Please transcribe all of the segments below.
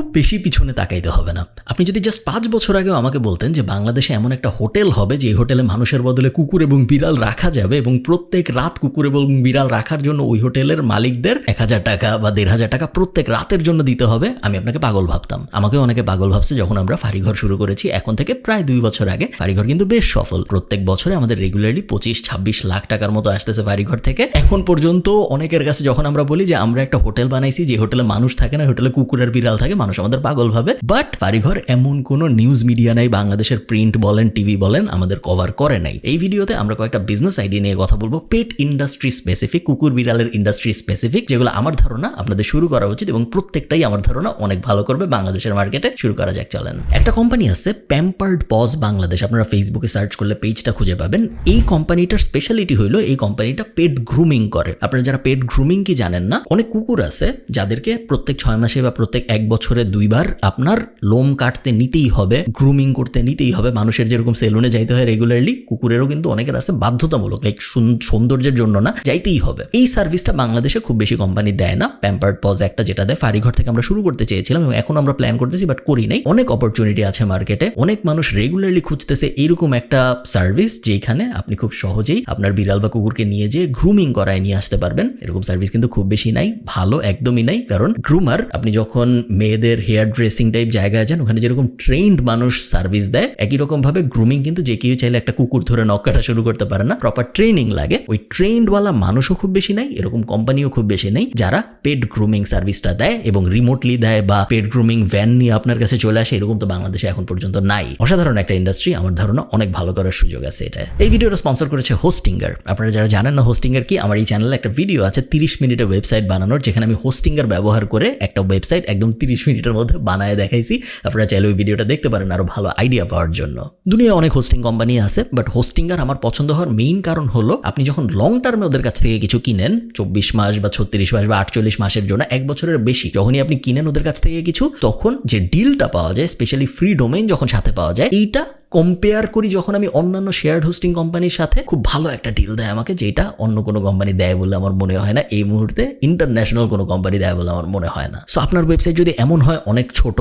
খুব বেশি পিছনে তাকাইতে হবে না। আপনি যদি জাস্ট পাঁচ বছর আগেও আমাকে বলতেন যে বাংলাদেশে এমন একটা হোটেল হবে যে হোটেলে মানুষের বদলে কুকুর এবং বিড়াল রাখা যাবে এবং প্রত্যেক রাত কুকুর এবং বিড়াল রাখার জন্য ওই হোটেলের মালিকদের এক হাজার টাকা বা দেড় হাজার টাকা প্রত্যেক রাতের জন্য দিতে হবে, আমি আপনাকে পাগল ভাবতাম। আমাকে অনেকে পাগল ভাবছে যখন আমরা ফাড়িঘর শুরু করেছি, এখন থেকে প্রায় দুই বছর আগে ফাড়িঘর কিন্তু বেশ সফল। প্রত্যেক বছরে আমাদের রেগুলারলি পঁচিশ, ছাব্বিশ লাখ টাকার মতো আসতেছে ফাড়িঘর থেকে। এখন পর্যন্ত অনেকের কাছে যখন আমরা বলি যে আমরা একটা হোটেল বানাইছি, যে হোটেলে মানুষ থাকে না, হোটেলে কুকুর আর বিড়াল থাকে আমাদের পাগল ভাবে। বাট বাড়িঘর এমন কোনো নিউজ মিডিয়া নাই, বাংলাদেশের প্রিন্ট বলেন টিভি বলেন, আমাদের কভার করে নাই। এই ভিডিওতে আমরা কয়েকটা বিজনেস আইডিয়া নিয়ে কথা বলব। পেট ইন্ডাস্ট্রি স্পেসিফিক কুকুর বিড়ালের ইন্ডাস্ট্রি স্পেসিফিক যেগুলো আমার ধারণা আপনাদের শুরু করা উচিত এবং প্রত্যেকটাই আমার ধারণা অনেক ভালো করবে বাংলাদেশের মার্কেটে শুরু করা যাক, চলেন। একটা কোম্পানি আছে প্যাম্পার্ড পজ বাংলাদেশ আপনারা ফেসবুকে সার্চ করলে পেজটা খুঁজে পাবেন। এই কোম্পানিটার স্পেশালিটি হলো এই কোম্পানিটা পেট গ্রুমিং করে। আপনারা যারা পেট গ্রুমিং কি জানেন না, অনেক কুকুর আছে যাদেরকে প্রত্যেক ছয় মাসে বা প্রত্যেক এক বছরে দুইবার আপনার লোম কাটতে নিতেই হবে গ্রুমিং করতে নিতেই হবে। মানুষের যেরকম সেলুনে যাইতে হয় রেগুলারলি কুকুরেরও কিন্তু অনেকের আছে বাধ্যতামূলক লাইক সৌন্দর্যের জন্য না, যাইতেই হবে। এই সার্ভিসটা বাংলাদেশে খুব বেশি কোম্পানি দেয় না। প্যাম্পার্ড পজ একটা যেটা দেয়, ফারিঘর থেকে আমরা শুরু করতে চেয়েছিলাম এবং এখন আমরা প্ল্যান করতেছি বাট করি নাই। অনেক অপরচুনিটি আছে মার্কেটে অনেক মানুষ রেগুলারলি খুঁজতেছে এরকম একটা সার্ভিস যেখানে আপনি খুব সহজেই আপনার বিড়াল বা কুকুরকে নিয়ে যেয়ে গ্রুমিং করায় নিয়ে আসতে পারবেন। এরকম সার্ভিস কিন্তু খুব বেশি নাই, ভালো একদমই নাই। কারণ গ্রুমার আপনি যখন মেয়েদের হেয়ার ড্রেসিং টাইপ জায়গা যান ওখানে যেরকম ট্রেন্ড মানুষ সার্ভিস দেয়, একই রকম ভাবে গ্রুমিং কিন্তু যে কেউ চাইলে একটা কুকুর ধরে নখ কাটা শুরু করতে পারে না। প্রপার ট্রেনিং লাগে। ওই ট্রেন্ডওয়ালা মানুষও খুব বেশি নাই, এরকম কোম্পানিও খুব বেশি নেই, যারা পেড গ্রুমিং সার্ভিসটা দেয় এবং রিমোটলি দেয় বা পেড গ্রুমিং ভ্যান নিয়ে আপনার কাছে চলে আসে, এরকম তো বাংলাদেশে এখন পর্যন্ত নাই। অসাধারণ একটা ইন্ডাস্ট্রি আমার ধারণা অনেক ভালো করার সুযোগ আছে এটা এই ভিডিওটা স্পন্সর করেছে হোস্টিঙ্গার আপনারা যারা জানেন না হোস্টিঙ্গার কি, আমার এই চ্যানেলে একটা ভিডিও আছে, তিরিশ মিনিটের ওয়েবসাইট বানানোর, যেখানে আমি হোস্টিঙ্গার ব্যবহার করে একটা ওয়েবসাইট একদম তিরিশ মিনিটের মধ্যে বানায় দেখাইছি। আপনারা চাইলে ওই ভিডিওটা দেখতে পারেন আরও ভালো আইডিয়া পাওয়ার জন্য। দুনিয়া অনেক হোস্টিং কোম্পানি আছে বাট হোস্টিঙ্গার আমার পছন্দ হওয়ার মেইন কারণ হলো, আপনি যখন লং টার্মে ওদের কাছ থেকে কিছু কিনেন, চব্বিশ মাস বা ছত্রিশ মাস বা আটচল্লিশ মাসের জন্য এক বছরের বেশি, যখনই আপনি কিনেন ওদের কাছ থেকে কিছু, তখন যে ডিলটা পাওয়া যায় স্পেশালি ফ্রি ডোমেইন যখন সাথে পাওয়া যায়, এইটা কম্পেয়ার করি যখন আমি অন্যান্য শেয়ার হোস্টিং কোম্পানির সাথে, খুব ভালো একটা ডিল দেয় আমাকে, যেটা অন্য কোনো কোম্পানি দেয় বলে আমার মনে হয় না। এই মুহূর্তে ইন্টারন্যাশনাল কোনো কোম্পানি দেয় বলে আমার মনে হয় না। সো আপনার ওয়েবসাইট যদি এমন হয় অনেক ছোট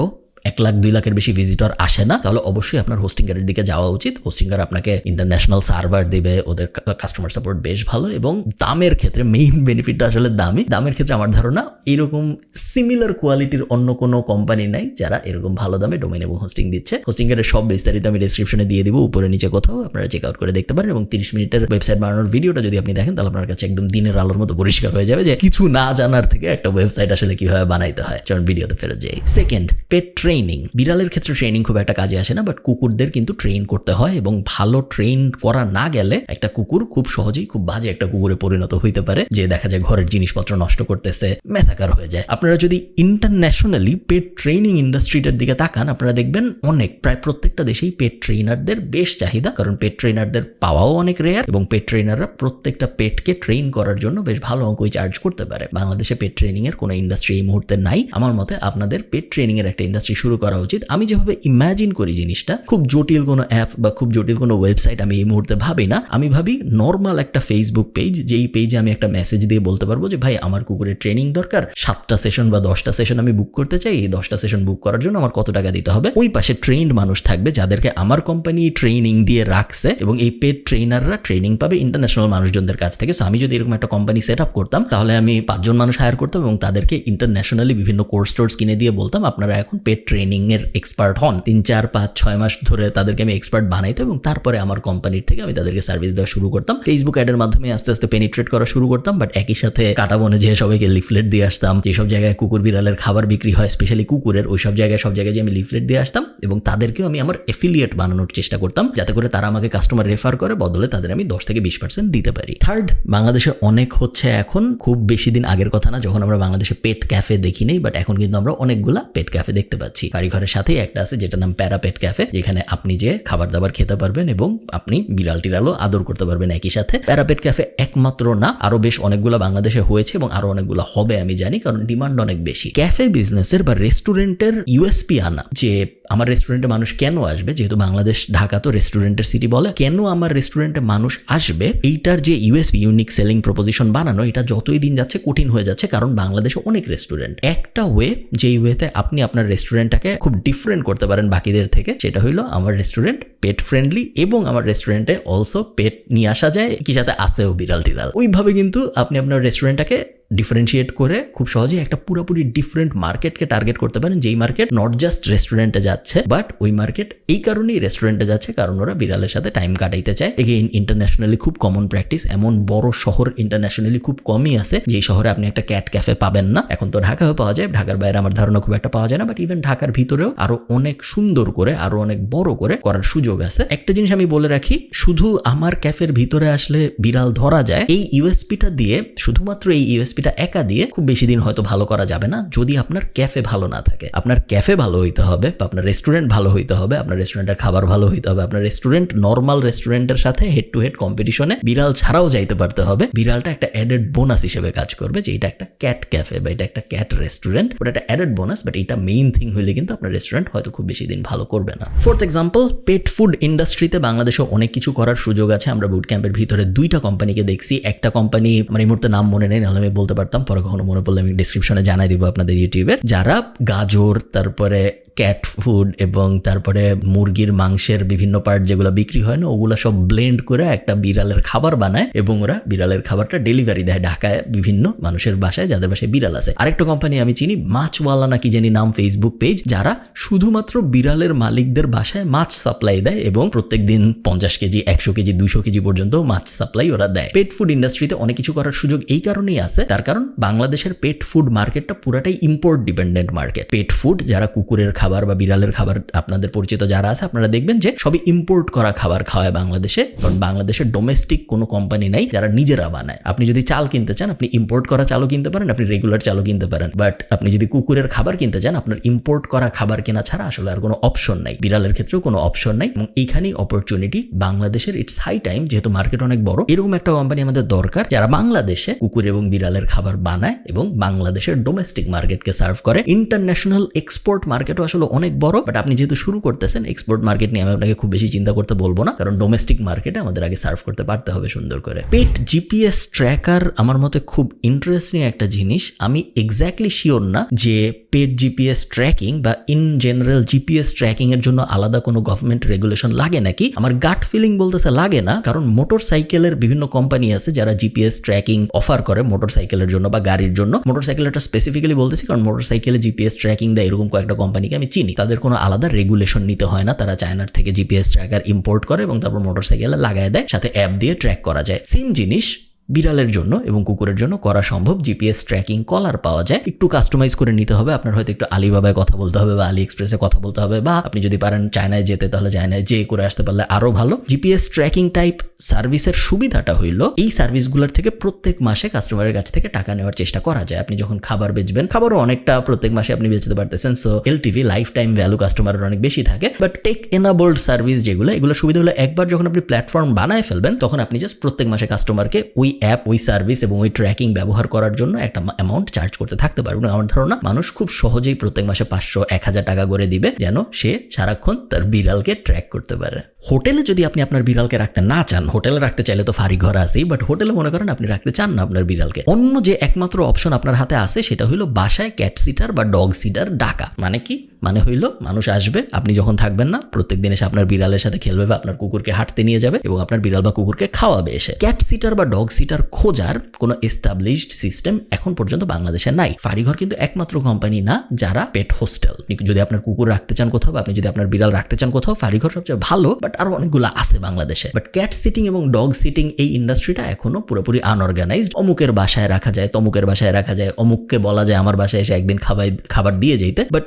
এক লাখ, দুই লাখের বেশি ভিজিটর আসে না, তাহলে অবশ্যই আপনার হোস্টিংয়ের দিকে যাওয়া উচিত। হোস্টিংয়ার আপনাকে ইন্টারন্যাশনাল সার্ভার দেবে, ওদের কাস্টমার সাপোর্ট বেশ ভালো এবং দামের ক্ষেত্রে মেইন বেনিফিটটা আসলে দামি। দামের ক্ষেত্রে আমার ধারণা এরকম সিমিলার কোয়ালিটির অন্য কোনো কোম্পানি নাই যারা এরকম ভালো দামে ডোমেন এবং হোস্টিং দিচ্ছে। হোস্টিংয়ের সব বিস্তারিত আমি ডিসক্রিপশনে দিয়ে দিব, উপরে নিচে কোথাও আপনারা চেক আউট করে দেখতে পারেন এবং তিরিশ মিনিটের ওয়েবসাইট বানানোর ভিডিওটা যদি আপনি দেখেন, তাহলে আপনার কাছে একদম দিনের আলোর মতো পরিষ্কার হয়ে যাবে যে কিছু না জানার থেকে একটা ওয়েবসাইট আসলে কীভাবে বানাইতে হয়। চলুন ভিডিওতে ফেরত যাই। সেকেন্ড পেট ট্রেনিং বিড়ালের ক্ষেত্রে ট্রেনিং খুব একটা কাজে আসে না বাট কুকুরদের কিন্তু ট্রেন করতে হয় এবং ভালো ট্রেন করা না গেলে একটা কুকুর খুব সহজেই খুব বাজে একটা কুকুরে পরিণত হইতে পারে, যে দেখা যায় ঘরের জিনিসপত্র নষ্ট করতেছে, মেসাকার হয়ে যায়। আপনারা যদি ইন্টারন্যাশনালি পেট ট্রেনিং ইন্ডাস্ট্রিটার দিকে তাকান, আপনারা দেখবেন অনেক, প্রায় প্রত্যেকটা দেশেই পেট ট্রেনারদের বেশ চাহিদা, কারণ পেট ট্রেনারদের পাওয়াও অনেক রেয়ার এবং পেট ট্রেনাররা প্রত্যেকটা পেটকে ট্রেন করার জন্য বেশ ভালো অঙ্কই চার্জ করতে পারে। বাংলাদেশে পেট ট্রেনিং এর কোনো ইন্ডাস্ট্রি এই মুহূর্তে নাই। আমার মতে আপনাদের পেট ট্রেনিং এর একটা ইন্ডাস্ট্রি শুরু করা উচিত। আমি যেভাবে ইমাজিন করি জিনিসটা, খুব জটিল কোনো অ্যাপ বা খুব জটিল কোনো ওয়েবসাইট আমি এই মুহূর্তে ভাবি না। আমি ভাবি নর্মাল একটা ফেসবুক পেজ যেই পেজে আমি একটা মেসেজ দিয়ে বলতে পারব যে, ভাই, আমার কুকুরের ট্রেনিং দরকার। সাতটা সেশন বা দশটা সেশন আমি বুক করতে চাই। এই দশটা সেশন বুক করার জন্য আমার কত টাকা দিতে হবে? ওই পাশে ট্রেন্ড মানুষ থাকবে যাদেরকে আমার কোম্পানি ট্রেনিং দিয়ে রাখছে এবং এই পেড ট্রেনাররা ট্রেনিং পাবে ইন্টারন্যাশনাল মানুষজনদের কাছ থেকে। সো আমি যদি এরকম একটা কোম্পানি সেট আপ করতাম, তাহলে আমি পাঁচজন মানুষ হায়ার করতাম এবং তাদেরকে ইন্টারন্যাশনালি বিভিন্ন কোর্স টোর্স কিনে দিয়ে বলতাম, আপনারা এখন পেড ট্রেনিং এর এক্সপার্ট হন। তিন, চার, পাঁচ, ছয় মাস ধরে তাদেরকে আমি এক্সপার্ট বানাইতাম এবং তারপরে আমার কোম্পানির থেকে আমি তাদেরকে সার্ভিস দেওয়া শুরু করতাম। ফেসবুক অ্যাডের মাধ্যমে আস্তে আস্তে পেনিট্রেট করা শুরু করতাম বাট একই সাথে কাটা বনে যেয়ে সবাইকে লিফলেট দিয়ে আসতাম। যেসব জায়গায় কুকুর বিড়ালের খাবার বিক্রি হয় স্পেশালি কুকুরের ওই সব জায়গায় সব জায়গায় যে আমি লিফলেট দিয়ে আসতাম এবং তাদেরকেও আমি আমার এফিলিয়েট বানানোর চেষ্টা করতাম, যাতে করে তারা আমাকে কাস্টমার রেফার করে, বদলে তাদের আমি দশ থেকে বিশ পার্সেন্ট দিতে পারি। থার্ড বাংলাদেশে অনেক হচ্ছে এখন খুব বেশি দিন আগের কথা না, যখন আমরা বাংলাদেশে পেট ক্যাফে দেখি নেই বাট এখন কিন্তু আমরা অনেকগুলা পেট ক্যাফে দেখতে পাচ্ছি। রাখছি বাড়িঘরের সাথেই একটা আছে যেটা নাম প্যারাপেট ক্যাফে, যেখানে আপনি যে খাবার দাবার খেতে পারবেন এবং আপনি বিড়াল আদর করতে পারবেন একই সাথে। প্যারাপেট ক্যাফে একমাত্র না, আরও বেশ অনেকগুলো বাংলাদেশে হয়েছে এবং আরও অনেকগুলো হবে, আমি জানি, কারণ ডিমান্ড অনেক বেশি। ক্যাফে বিজনেসের বা রেস্টুরেন্টের ইউএসপি আনা, যে আমার রেস্টুরেন্টে মানুষ কেন আসবে, যেহেতু বাংলাদেশ, ঢাকা তো রেস্টুরেন্টের সিটি বলে, কেন আমার রেস্টুরেন্টে মানুষ আসবে, এইটার যে ইউএসপি ইউনিক সেলিং প্রপোজিশন বানানো, এটা যতই দিন যাচ্ছে কঠিন হয়ে যাচ্ছে, কারণ বাংলাদেশে অনেক রেস্টুরেন্ট। একটা ওয়ে যেই ওয়েতে আপনি আপনার রেস্টুরেন্টটাকে খুব ডিফারেন্ট করতে পারেন বাকিদের থেকে। সেটা হইল আমার রেস্টুরেন্ট পেট ফ্রেন্ডলি এবং আমার রেস্টুরেন্টে অলসো পেট নিয়ে আসা যায়, কি সাথে আসেও বিড়াল টিরাল ওইভাবে কিন্তু আপনি আপনার রেস্টুরেন্টটাকে ডিফারেন্সিয়েট করে খুব সহজেই একটা পুরোপুরি ডিফারেন্ট মার্কেটকে টার্গেট করতে পারেন, যেই মার্কেট নট জাস্ট রেস্টুরেন্টে যাচ্ছে বাট ওই মার্কেট এই কারণেই রেস্টুরেন্টে যাচ্ছে, কারণ ওরা বিড়ালের সাথে টাইম কাটাইতে চায়। এগেইন ইন্টারন্যাশনালি খুব কমন প্র্যাকটিস এমন বড় শহর ইন্টারন্যাশনালি খুব কমই আছে, যেই শহরে আপনি একটা ক্যাট ক্যাফে পাবেন না। এখন তো ঢাকাও পাওয়া যায়, ঢাকার বাইরে আমার ধারণা খুব একটা পাওয়া যায় না বাট ইভেন ঢাকার ভিতরেও আরও অনেক সুন্দর করে, আরও অনেক বড় করে করার সুযোগ আছে। একটা জিনিস আমি বলে রাখি, শুধু আমার ক্যাফের ভিতরে আসলে বিড়াল ধরা যায়, এই ইউএসপিটা দিয়ে শুধুমাত্র এই ইউএসপিটা একা দিয়ে খুব বেশি দিন হয়তো ভালো করা যাবে না, যদি আপনার ক্যাফে ভালো না থাকে। আপনার ক্যাফে ভালো হইতে হবে, বা আপনার রেস্টুরেন্ট ভালো হইতে হবে, আপনার রেস্টুরেন্টের খাবার ভালো হইতে হবে, আপনার রেস্টুরেন্ট নর্মাল রেস্টুরেন্টের সাথে হেড টু হেড কম্পিটিশনে বিড়াল ছাড়াও যাইতে পারতে হবে। বিড়ালটা একটা অ্যাডেড বোনাস হিসেবে কাজ করবে যে এটা একটা ক্যাট ক্যাফে বা এটা একটা ক্যাট রেস্টুরেন্ট ওটা একটা অ্যাডেড বোনাস বাট এটা মেইন থিং হইলে কিন্তু আপনার রেস্টুরেন্ট হয়তো খুব বেশি দিন ভালো করবে না। ফোর্থ এক্সাম্পল পেট ফুড ইন্ডাস্ট্রিতে বাংলাদেশে অনেক কিছু করার সুযোগ আছে। আমরা বুট ক্যাম্পের ভিতরে দুইটা কোম্পানিকে দেখছি। একটা কোম্পানি মানে এই মুহূর্তে নাম মনে নেই, নাহলে আমি বলতে পারতাম পরে কখনো মনে পড়লে আমি ডিসক্রিপশনে জানাই দিব আপনাদের ইউটিউবে যারা গাজর তারপরে ক্যাট ফুড এবং তারপরে মুরগির মাংসের বিভিন্ন পার্ট যেগুলো বিক্রি হয় না, ওগুলো সব ব্লেন্ড করে একটা বিড়ালের খাবার বানায় এবং ওরা বিড়ালের খাবারটা ডেলিভারি দেয় ঢাকায় বিভিন্ন মানুষের বাসায় যাদের বাসায় বিড়াল আছে। আরেকটা কোম্পানি আমি চিনি, মাছওয়ালা নাকি জানি নাম ফেসবুক পেজ যারা শুধুমাত্র বিড়ালের মালিকদের বাসায় মাছ সাপ্লাই দেয় এবং প্রত্যেক দিন পঞ্চাশ কেজি, একশো কেজি, দুশো কেজি পর্যন্ত মাছ সাপ্লাই ওরা দেয়। পেট ফুড ইন্ডাস্ট্রিতে অনেক কিছু করার সুযোগ এই কারণেই আছে, তার কারণ বাংলাদেশের পেট ফুড মার্কেটটা পুরাটাই import dependent market pet food যারা কুকুরের খাবার বা বিড়ালের খাবার আপনাদের পরিচিত যারা আছে, আপনারা দেখবেন যে সবই ইম্পোর্ট করা খাবার খাওয়ায় বাংলাদেশে। কারণ বাংলাদেশের ডোমেস্টিক কোনো কোম্পানি নাই যারা নিজেরা বানায়। আপনি যদি চাল কিনতে চান, আপনি ইম্পোর্ট করা চালও কিনতে পারেন, আপনি রেগুলার চালও কিনতে পারেন। বাট আপনি যদি কুকুরের খাবার কিনতে চান, আপনার ইম্পোর্ট করা খাবার কেনা ছাড়া আসলে আর কোনো অপশন নাই। বিড়ালের ক্ষেত্রেও কোনো অপশন নাই। এবং এইখানেই অপরচুনিটি বাংলাদেশের ইটস হাই টাইম যেহেতু মার্কেট অনেক বড়, এরকম একটা কোম্পানি আমাদের দরকার যারা বাংলাদেশে কুকুর এবং বিড়ালের খাবার বানায় এবং বাংলাদেশের ডোমেস্টিক মার্কেটকে সার্ভ করে। ইন্টারন্যাশনাল এক্সপোর্ট মার্কেটও আসলে অনেক বড় বাট আপনি যেহেতু শুরু করতেছেন এক্সপোর্ট মার্কেট নিয়ে আমি আপনাকে খুব বেশি চিন্তা করতে বলব না, কারণ ডোমেস্টিক মার্কেটে আমাদের আগে সার্ভ করতে পারতে হবে সুন্দর করে। পেট জিপিএস ট্র্যাকার আমার মতে খুব ইন্টারেস্টিং একটা জিনিস। আমি এক্স্যাক্টলি শিওর না যে পেট জিপিএস ট্র্যাকিং বা ইন জেনারেল জিপিএস ট্র্যাকিং এর জন্য আলাদা কোনো গভর্নমেন্ট রেগুলেশন লাগে নাকি? আমার গাট ফিলিং বলতেছে লাগে না, কারণ মোটর সাইকেলের বিভিন্ন কোম্পানি আছে যারা জিপিএস ট্র্যাকিং অফার করে মোটর সাইকেলের জন্য বা গাড়ির জন্য। মোটর সাইকেলটা স্পেসিফিক্যালি বলতেছি, কারণ মোটর সাইকেলে জিপিএস ট্র্যাকিং দেয় এরকম কয়েকটা কোম্পানিকে আমি চিনি, তাদের কোনো আলাদা রেগুলেশন নিতে হয় না। তারা চায়নার থেকে জিপিএস ট্র্যাকার ইম্পোর্ট করে এবং তারপর মোটর সাইকেলে লাগায় দেয়, সাথে অ্যাপ দিয়ে ট্র্যাক করা যায়। সেম জিনিস বিড়ালের জন্য এবং কুকুরের জন্য করা সম্ভব। জিপিএস ট্র্যাকিং কলার পাওয়া যায়। একটু কাস্টমাইজ করে নিতে হবে। আপনার হয়তো একটু আলিবাবায় কথা বলতে হবে বা আলি এক্সপ্রেসে কথা বলতে হবে বা আপনি যদি পারেন চায়নায় যেতে, তাহলে চায়নায় যে করে আসতে পারলে আরও ভালো। জিপিএস ট্র্যাকিং টাইপ সার্ভিসের সুবিধাটা হইল, এই সার্ভিসগুলোর থেকে প্রত্যেক মাসে কাস্টমারের কাছ থেকে টাকা নেওয়ার চেষ্টা করা যায়। আপনি যখন খাবার বেচবেন, খাবারও অনেকটা প্রত্যেক মাসে আপনি বেচতে পারতেছেন। So LTV life time value কাস্টমারের অনেক বেশি থাকে। বাট টেক এনাবোল্ড সার্ভিস যেগুলো এগুলো সুবিধা হলো একবার যখন আপনি প্ল্যাটফর্ম বানায় ফেলবেন, তখন আপনি জাস্ট প্রত্যেক মাসে কাস্টমারকে ওই অ্যাপ ওই সার্ভিস এবং ওই ট্র্যাকিং ব্যবহার করার জন্য একটা অ্যামাউন্ট চার্জ করতে থাকতে পারবেন আমার ধারণা, মানুষ খুব সহজেই প্রত্যেক মাসে পাঁচশো, এক হাজার টাকা করে দিবে যেন সে সারাক্ষণ তার বিড়ালকে ট্র্যাক করতে পারে। হোটেলে যদি আপনি আপনার বিড়ালকে রাখতে না চান, হোটেলে রাখতে চাইলে তো ফারি ঘর আছেই বাট হোটেলে মনে করেন আপনি রাখতে চান না আপনার বিড়ালকে। অন্য যে একমাত্র অপশন আপনার হাতে আছে, সেটা হলো বাসায় ক্যাট সিটার বা ডগ সিটার ডাকা। মানে কি? মানে হইল মানুষ আসবে, আপনি যখন থাকবেন না প্রত্যেক দিন এসে আপনার বিড়ালের সাথে খেলবে বা আপনার কুকুরকে হাঁটতে নিয়ে যাবে এবং আপনার বিড়াল বা কুকুরকে খাওয়াবে এসে। ক্যাট সিটার বা ডগ সিটার খোঁজার কোনো এস্টাবলিশড সিস্টেম এখন পর্যন্ত বাংলাদেশে নাই। ফারিঘর কিন্তু একমাত্র কোম্পানি না, যারা পেট হোস্টেল যদি আপনার কুকুর রাখতে চান কোথাও আপনি যদি আপনার বিড়াল রাখতে চান কোথাও ফারিঘর সবচেয়ে ভালো বাট আরও অনেকগুলো আছে বাংলাদেশে। বাট ক্যাট সিটিং এবং ডগ সিটিং এই ইন্ডাস্ট্রিটা এখনও পুরোপুরি আনঅর্গানাইজড অমুকের বাসায় রাখা যায়, তমুকের বাসায় রাখা যায়, অমুককে বলা যায় আমার বাসায় এসে একদিন খাবার খাবার দিয়ে যেতে বাট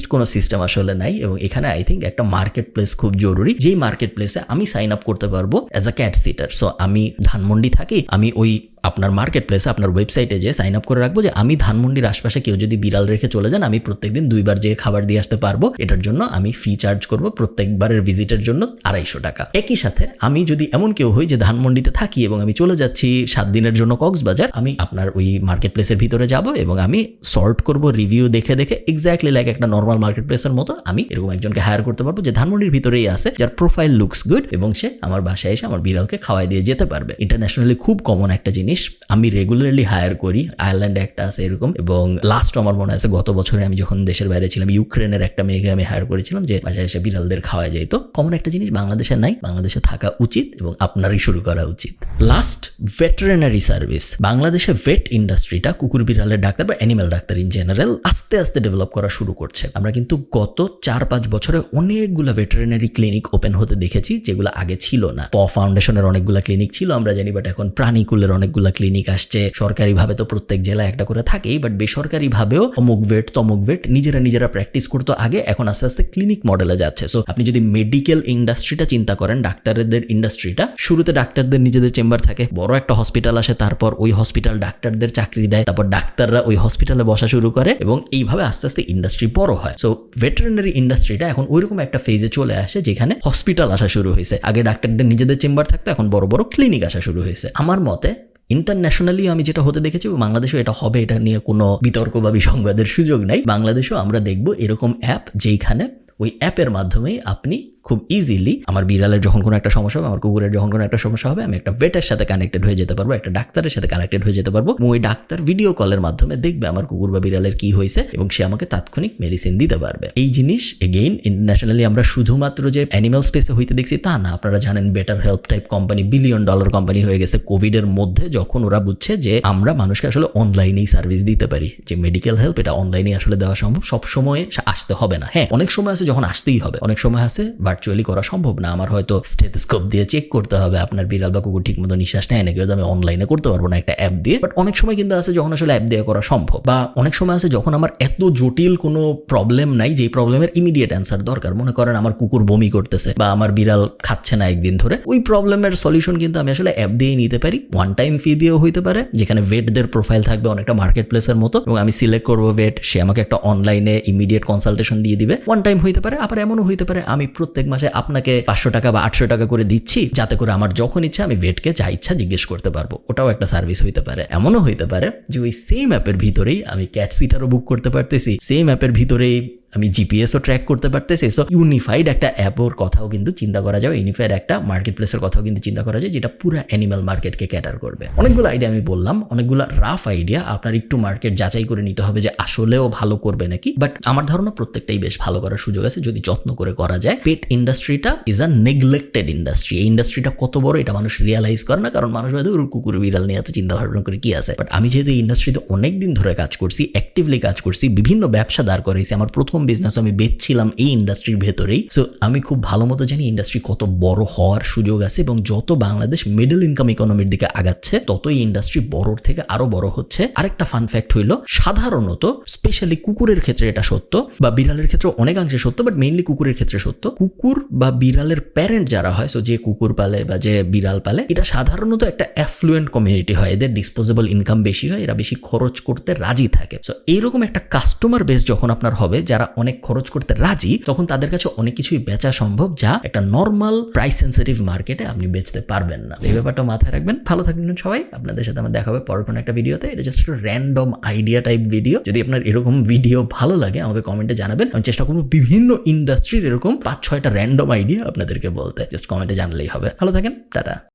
অর্গানাইজড কোনো সিস্টেম আসলে নাই এবং এখানে আই থিঙ্ক একটা মার্কেট প্লেস খুব জরুরি। যেই মার্কেট প্লেসে আমি সাইন আপ করতে পারব as a cat sitter so আমি ধানমন্ডি থাকি, আমি ওই আপনার মার্কেট প্লেসে আপনার ওয়েবসাইটে যে সাইন আপ করে রাখব যে আমি ধানমন্ডির আশপাশে কেউ যদি বিড়াল রেখে চলে যান, আমি প্রত্যেকদিন দুইবার যেয়ে খাবার দিয়ে আসতে পারব। এটার জন্য আমি ফি চার্জ করব প্রত্যেকবারের ভিজিটের জন্য আড়াইশো টাকা। একই সাথে আমি যদি এমন কেউ হই যে ধানমন্ডিতে থাকি এবং আমি চলে যাচ্ছি সাত দিনের জন্য কক্সবাজার, আমি আপনার ওই মার্কেট প্লেসের ভিতরে যাব এবং আমি সর্ট করব রিভিউ দেখে দেখে এক্স্যাক্টলি লাইক একটা নর্মাল মার্কেট প্লেসের মতো আমি এরকম একজনকে হায়ার করতে পারব যে ধানমন্ডির ভিতরেই আছে, যার প্রোফাইল লুকস গুড এবং সে আমার বাসায় এসে আমার বিড়ালকে খাওয়াই দিয়ে যেতে পারবে। ইন্টারন্যাশনালি খুব কমন একটা জিনিস। is. আমি রেগুলারলি হায়ার করি আয়ারল্যান্ডে একটা আছে এরকম, এবং লাস্ট আমার মনে আছে গত বছরে আমি যখন দেশের বাইরে ছিলাম ইউক্রেনের একটা মেয়েকে আমি হায়ার করেছিলাম, যে বাসায় এসে বিড়ালদের খাওয়া যায় তো কমন একটা জিনিস বাংলাদেশে নাই, বাংলাদেশে থাকা উচিত এবং আপনারই শুরু করা উচিত। লাস্ট ভেটেরিনারি সার্ভিস বাংলাদেশে ভেট ইন্ডাস্ট্রিটা কুকুর বিড়ালের ডাক্তার বা অ্যানিমেল ডাক্তার ইন জেনারেল আস্তে আস্তে ডেভেলপ করা শুরু করছে। আমরা কিন্তু গত চার পাঁচ বছরে অনেকগুলো ভেটেরিনারি ক্লিনিক ওপেন হতে দেখেছি, যেগুলো আগে ছিল না। প ফাউন্ডেশনের অনেকগুলো ক্লিনিক ছিল, আমরা জানি বাট এখন প্রাণীকুলের অনেকগুলো ক্লিনিক আসছে, সরকারিভাবে তো প্রত্যেক জেলায় একটা করে থাকেই বাট বেসরকারিভাবেও অমুক ভেট তমুক ভেট নিজেরা নিজেরা প্র্যাকটিস করতো, আগে এখন আস্তে আস্তে ক্লিনিক মডেলে যাচ্ছে। সো আপনি যদি মেডিকেল ইন্ডাস্ট্রিটা চিন্তা করেন, ডাক্তারদের ইন্ডাস্ট্রিটা শুরুতে ডাক্তারদের নিজেদের চেম্বার থাকে, বড় একটা হসপিটাল আসে, তারপর ওই হসপিটাল ডাক্তারদের চাকরি দেয়, তারপর ডাক্তাররা ওই হসপিটালে বসা শুরু করে এবং এইভাবে আস্তে আস্তে ইন্ডাস্ট্রি বড় হয়। সো ভেটেরিনারি ইন্ডাস্ট্রিটা এখন ওইরকম একটা ফেজে চলে আসে, যেখানে হসপিটাল আসা শুরু হয়েছে। আগে ডাক্তারদের নিজেদের চেম্বার থাকতো, এখন বড় বড় ক্লিনিক আসা শুরু হয়েছে। আমার মতে ইন্টারন্যাশনালি আমি যেটা হতে দেখেছি, বাংলাদেশেও এটা হবে, এটা নিয়ে কোনো বিতর্ক বা বিসংবাদের সুযোগ নাই। বাংলাদেশেও আমরা দেখব এরকম অ্যাপ যেইখানে ওই অ্যাপের মাধ্যমেই আপনি খুব ইজিলি আমার বিড়ালের যখন কোনো একটা সমস্যা হবে, আমার কুকুরের যখন কোনো একটা সমস্যা হবে, আমি একটা ভেটের সাথে কানেক্টেড হয়ে যেতে পারব, একটা ডাক্তারের সাথে কানেক্টেড হয়ে যেতে পারব। ওই ডাক্তার ভিডিও কলের মাধ্যমে দেখবে আমার কুকুর বা বিড়ালের কি হয়েছে এবং সে আমাকে তাৎক্ষণিক মেডিসিন দিতে পারবে। এই জিনিস এগেইন ইন্টারন্যাশনালি আমরা শুধুমাত্র যে অ্যানিমাল স্পেসে হইতে দেখছি তা না, আপনারা জানেন better help type company billion dollar company হয়ে গেছে কোভিডের মধ্যে, যখন ওরা বুঝছে যে আমরা মানুষকে আসলে অনলাইনেই সার্ভিস দিতে পারি। যে মেডিকেল হেল্প এটা অনলাইনে আসলে দেওয়া সম্ভব সব সময় আসতে হবে না। হ্যাঁ অনেক সময় আছে যখন আসতেই হবে, অনেক সময় আছে ভার্চুয়ালি করা সম্ভব না। আমার হয়তো স্টেথোস্কোপ দিয়ে চেক করতে হবে, আপনার বিড়াল বা কুকুর ঠিক মতো নিঃশ্বাস নেয় নাকি? আমি অনলাইনে করতে পারব না একটা অ্যাপ দিয়ে। বাট অনেক সময় কিন্তু আছে যখন আসলে অ্যাপ দিয়ে করা সম্ভব। বা অনেক সময় আছে যখন আমার এত জটিল কোনো প্রবলেম নাই যে প্রবলেমের ইমিডিয়েট অ্যান্সার দরকার। মনে করেন আমার কুকুর বমি করতেছে বা আমার বিড়াল খাচ্ছে না একদিন ধরে, ওই প্রবলেমের সলিউশন কিন্তু আমি আসলে অ্যাপ দিয়েই নিতে পারি। ওয়ান টাইম ফি দিয়েও হইতে পারে, যেখানে ভেটদের প্রোফাইল থাকবে অনেকটা মার্কেট প্লেসের মতো। এবং আমি সিলেক্ট করব ভেট সে আমাকে একটা অনলাইনে ইমিডিয়েট কনসালটেশন দিয়ে দিবে। ওয়ান টাইম হইতে পারে, আবার এমনও হইতে পারে, আমি প্রত্যেক মাসে আপনাকে পাঁচশো টাকা বা আটশো টাকা করে দিচ্ছি, যাতে করে আমার যখন ইচ্ছা আমি ভেটকে যা ইচ্ছা জিজ্ঞেস করতে পারব। ওটাও একটা সার্ভিস হইতে পারে। এমনও হইতে পারে যে ওই সেম অ্যাপের ভিতরেই আমি ক্যাট সিটারও বুক করতে পারতেছি। সেম অ্যাপের ভিতরেই আমি জিপিএসও ট্র্যাক করতে পারতেছি সো ইউনিফাইড একটা অ্যাপের কথাও কিন্তু চিন্তা করা যায় ইউনিফাইড একটা মার্কেট প্লেসের কথাও কিন্তু চিন্তা করা যায়, যেটা পুরো অ্যানিমাল মার্কেটকে ক্যাটার করবে। অনেকগুলো আইডিয়া আমি বললাম, অনেকগুলো রাফ আইডিয়া আপনার একটু মার্কেট যাচাই করে নিতে হবে যে আসলেও ভালো করবে নাকি বাট আমার ধারণা প্রত্যেকটাই বেশ ভালো করার সুযোগ আছে, যদি যত্ন করে করা যায়। পেট ইন্ডাস্ট্রিটা ইজ আ নেগলেক্টেড ইন্ডাস্ট্রি এই ইন্ডাস্ট্রিটা কত বড়, এটা মানুষ রিয়ালাইজ করে না, কারণ মানুষ হয়তো কুকুর, বিড়াল নিয়ে এত চিন্তা ভাবনা করে কি আছে। বাট আমি যেহেতু এই ইন্ডাস্ট্রিতে অনেক দিন ধরে কাজ করছি অ্যাক্টিভলি কাজ করছি, বিভিন্ন ব্যবসা দাঁড় করেছি আমার প্রথম বিজনেস আমি বেচছিলাম এই ইন্ডাস্ট্রির ভেতরেই। সো আমি খুব ভালো মতো জানি ইন্ডাস্ট্রি কত বড় হওয়ার সুযোগ আছে এবং যত বাংলাদেশ মিডল ইনকাম ইকোনমির দিকে আগাচ্ছে তত এই ইন্ডাস্ট্রি বড়র থেকে আরও বড় হচ্ছে। আরেকটা ফান ফ্যাক্ট হইল, সাধারণত স্পেশালি কুকুরের ক্ষেত্রে এটা সত্য বা বিড়ালের ক্ষেত্রে অনেকাংশে সত্য বাট মেইনলি কুকুরের ক্ষেত্রে সত্য। কুকুর বা বিড়ালের প্যারেন্ট যারা হয় সো যে কুকুর পালে বা যে বিড়াল পালে, এটা সাধারণত একটা অ্যাফ্লুয়েন্ট কমিউনিটি হয়। এদের ডিসপোজেবল ইনকাম বেশি হয়, এরা বেশি খরচ করতে রাজি থাকে। সো এইরকম একটা কাস্টমার বেস যখন আপনার হবে, যারা অনেক খরচ করতে রাজি, তখন তাদের কাছে অনেক কিছুই বেচা সম্ভব যা একটা নর্মাল প্রাইস সেন্সিটিভ মার্কেটে আপনি বেচতে পারবেন না। এই ব্যাপারটা মাথায় রাখবেন। ভালো থাকবেন সবাই। আপনাদের সাথে আমার দেখা হবে পরের কোনো একটা ভিডিওতে এটা জাস্ট একটা র্যান্ডম আইডিয়া টাইপ ভিডিও যদি আপনার এরকম ভিডিও ভালো লাগে, আমাকে কমেন্টে জানাবেন। আমি চেষ্টা করব বিভিন্ন ইন্ডাস্ট্রির এরকম পাঁচ ছয়টা র্যান্ডম আইডিয়া আপনাদেরকে বলতে। জাস্ট কমেন্টে জানলেই হবে। ভালো থাকেন। টাটা।